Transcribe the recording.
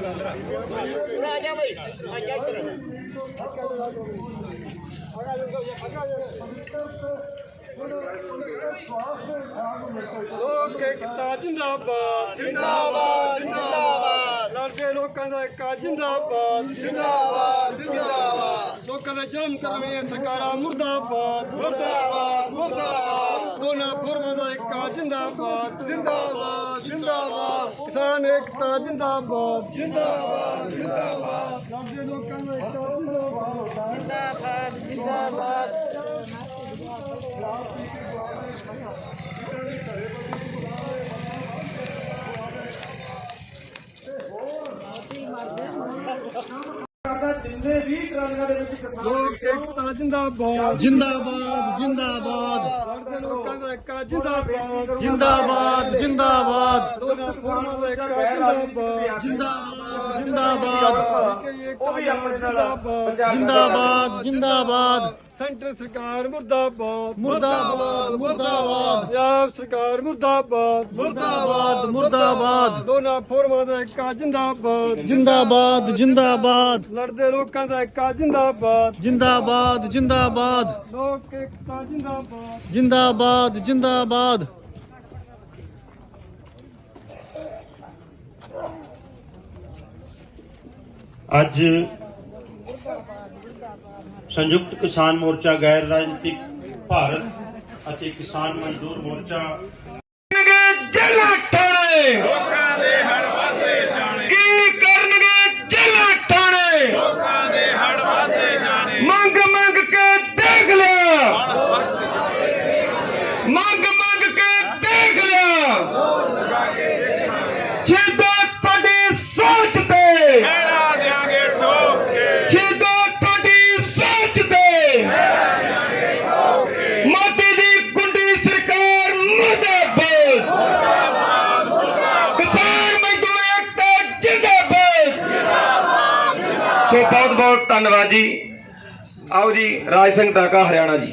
ਆ ਜਾ ਬਈ ਆ ਜਾ ਇੱਧਰ ਲੋਕ ਏਕਤਾ ਜਿੰਦਾਬਾਦ ਜਿੰਦਾਬਾਦ ਜਿੰਦਾਬਾਦ। ਲੜਦੇ ਲੋਕਾਂ ਦਾ ਏਕਾ ਜਿੰਦਾਬਾਦ ਜਿੰਦਾਬਾਦ ਜਿੰਦਾਬਾਦ। ਲੋਕਾਂ ਦਾ ਜਨਮ ਕਰਮੀਆਂ ਸਰਕਾਰਾਂ, ਮੁਰਦਾਬਾਦ ਮੁਰਦਾਬਾਦ ਮੁਰਦਾਬਾਦ। ਦੋਨਾਂ ਫੋਰਮਾਂ ਦਾ ਏਕਾ ਜਿੰਦਾਬਾਦ। ਜਿੰਦਾਬਾਦ ਜਿੰਦਾਬਾਦ। ਕਿਸਾਨ ਏਕਤਾ ਜਿੰਦਾਬਾਦ। ਜਿੰਦਾਬਾਦ ਜਿੰਦਾਬਾਦ। ਲੜਦੇ ਲੋਕਾਂ ਦਾ ਏਕਾ ਜਿੰਦਾਬਾਦ ਜਿੰਦਾਬਾਦ ਜਿੰਦਾਬਾਦ। ਲੋਕ ਏਕਤਾ ਜਿੰਦਾਬਾਦ। ਜਿੰਦਾਬਾਦ ਜਿੰਦਾਬਾਦ। ਲੜਦੇ ਲੋਕਾਂ ਦਾ ਏਕਾ ਜਿੰਦਾਬਾਦ। ਜਿੰਦਾਬਾਦ ਜਿੰਦਾਬਾਦ। ਦੋਨਾਂ ਫੋਰਮਾਂ ਦਾ ਏਕਾ ਜਿੰਦਾਬਾਦ। ਜਿੰਦਾਬਾਦ ਜਿੰਦਾਬਾਦ ਉਹ ਵੀ ਆਪਣੇ ਨਾਲ ਜਿੰਦਾਬਾਦ ਜਿੰਦਾਬਾਦ। ਸੈਂਟਰ ਸਰਕਾਰ ਮੁਰਦਾਬਾਦ ਮੁਰਦਾਬਾਦ ਮੁਰਦਾਬਾਦ ਪੰਜਾਬ ਸਰਕਾਰ ਮੁਰਦਾਬਾਦ ਮੁਰਦਾਬਾਦ ਮੁਰਦਾਬਾਦ ਦੋਨਾਂ ਫੋਰਮਾਂ ਦਾ ਏਕਾ ਜਿੰਦਾਬਾਦ ਜਿੰਦਾਬਾਦ ਜਿੰਦਾਬਾਦ ਲੜਦੇ ਲੋਕਾਂ ਦਾ ਏਕਾ ਜਿੰਦਾਬਾਦ ਜਿੰਦਾਬਾਦ ਜਿੰਦਾਬਾਦ ਲੋਕ ਏਕਤਾ ਜਿੰਦਾਬਾਦ ਜਿੰਦਾਬਾਦ ਜਿੰਦਾਬਾਦ ਅੱਜ ਸੰਯੁਕਤ ਕਿਸਾਨ ਮੋਰਚਾ ਗੈਰ ਰਾਜਨੀਤਿਕ ਭਾਰਤ ਅਤੇ ਕਿਸਾਨ ਮਜ਼ਦੂਰ ਮੋਰਚਾ। ਜੇਲਾ ਠਾਣੇ ਲੋਕਾਂ ਦੇ ਹੜ ਵਾਦੇ ਜਾਣੇ। ਕੀ ਕਰਨਗੇ ਜੇਲਾ ਠਾਣੇ ਲੋਕਾਂ ਦੇ ਹੜ ਵਾਦੇ ਜਾਣੇ। ਮੰਗ ਮੰਗ ਕੇ ਦੇਖ ਲਿਆ। ਮੰਗ ਮੰਗ ਕੇ ਦੇਖ ਲਿਆ। ਸਿੱਧਾ ਸੋ ਬਹੁਤ ਬਹੁਤ ਧੰਨਵਾਦ ਜੀ। ਆਓ ਜੀ ਰਾਜ ਸਿੰਘ ਟਾਕਾ ਹਰਿਆਣਾ ਜੀ।